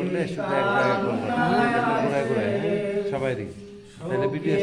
করলে শুধু এক জায়গায় করবে সবাই তাহলে বিটিএস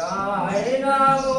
চায় না গো